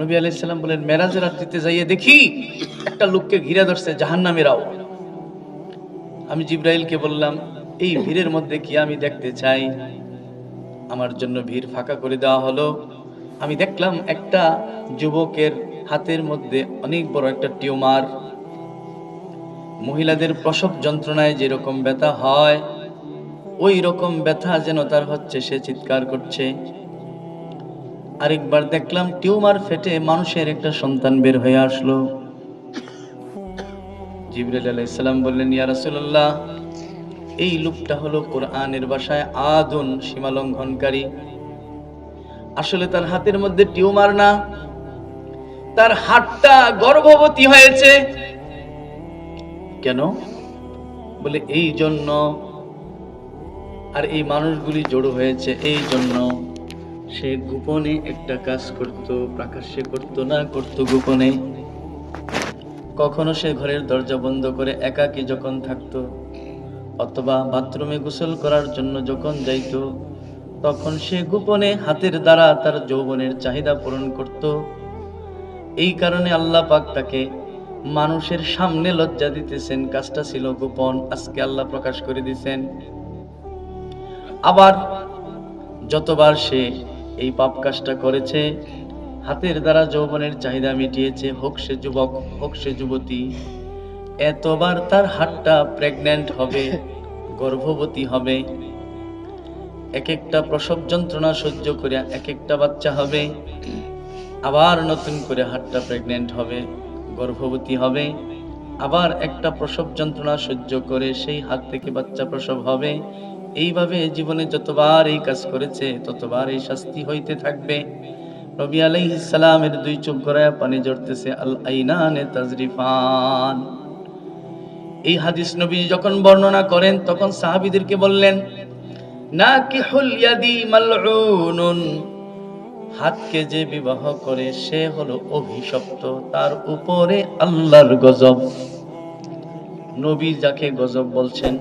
নবী আলাইসাল্লাম বলেন মেরাজের রাত্রিতে যাইয়ে দেখি একটা লোককে ঘিরে ধরছে জাহান্নামেরাও আমি জিব্রাইলকে বললাম, এই ভিড়ের মধ্যে কি আমি দেখতে চাই? আমার জন্য ভিড় ফাঁকা করে দেওয়া হলো। আমি দেখলাম একটা যুবকের হাতের মধ্যে অনেক বড় একটা টিউমার। মহিলাদের প্রসব যন্ত্রণায় যেরকম ব্যথা হয় ওই রকম ব্যথা যেন তার হচ্ছে, সে চিৎকার করছে। আরেকবার দেখলাম টিউমার ফেটে মানুষের একটা সন্তান বের হয়ে আসলো। জিবরাইল আলাইসাল্লাম বললেন, ইয়া এই লোকটা হলো কোরআনের ভাষায় আদুন সীমালঙ্ঘনকারী। আসলে তার হাতের মধ্যে টিউমার না, তার হাতটা গর্ভবতী হয়েছে। কেন? বলে, এই জন্য। আর এই মানুষগুলি জড়ো হয়েছে, এই জন্য। সে গোপনে একটা কাজ করত, প্রকাশ্যে করত না, করত গোপনে। কখনো সে ঘরের দরজা বন্ধ করে একাকী যখন থাকতো, অথবা বাথরুমে গোসল করার জন্য যখন যাইত, তখন সে গোপনে হাতের দ্বারা তার যৌবনের চাহিদা পূরণ করত। এই কারণে আল্লাহ পাক তাকে মানুষের সামনে লজ্জা দিতেছেন, কাজটা ছিল গোপন, আজকে আল্লাহ প্রকাশ করে দিছেন। আবার যতবার সে এই পাপ কাজটা করেছে। হাতের দ্বারা যৌবনের চাহিদা মিটিয়েছে। হোক সে যুবক, হোক সে যুবতী, এতবার তার হাতটা প্রেগন্যান্ট হবে, গর্ভবতী হবে। এক একটা প্রসব যন্ত্রণা সহ্য করে এক একটা বাচ্চা হবে। আবার নতুন করে হাতটা প্রেগন্যান্ট হবে, গর্ভবতী হবে। আবার একটা প্রসব যন্ত্রণা সহ্য করে সেই হাত থেকে বাচ্চা প্রসব হবে। এইভাবে জীবনে যতবার এই কাজ করেছে, ততবার এই শাস্তি হইতে থাকবে। নবী আলাইহিস সালামের দুই চোখ গড়ায় পানি জড়তেছে আল আইনানে তাজরিফান। এই হাদিস নবী যখন বর্ণনা করেন, তখন সাহাবিদেরকে বললেন ইয়াদি মালউনুন। হাতকে যে বিবাহ করে, সে হলো অভিশপ্ত, তার উপরে আল্লাহর গজব। নবী যাকে গজব বলছেন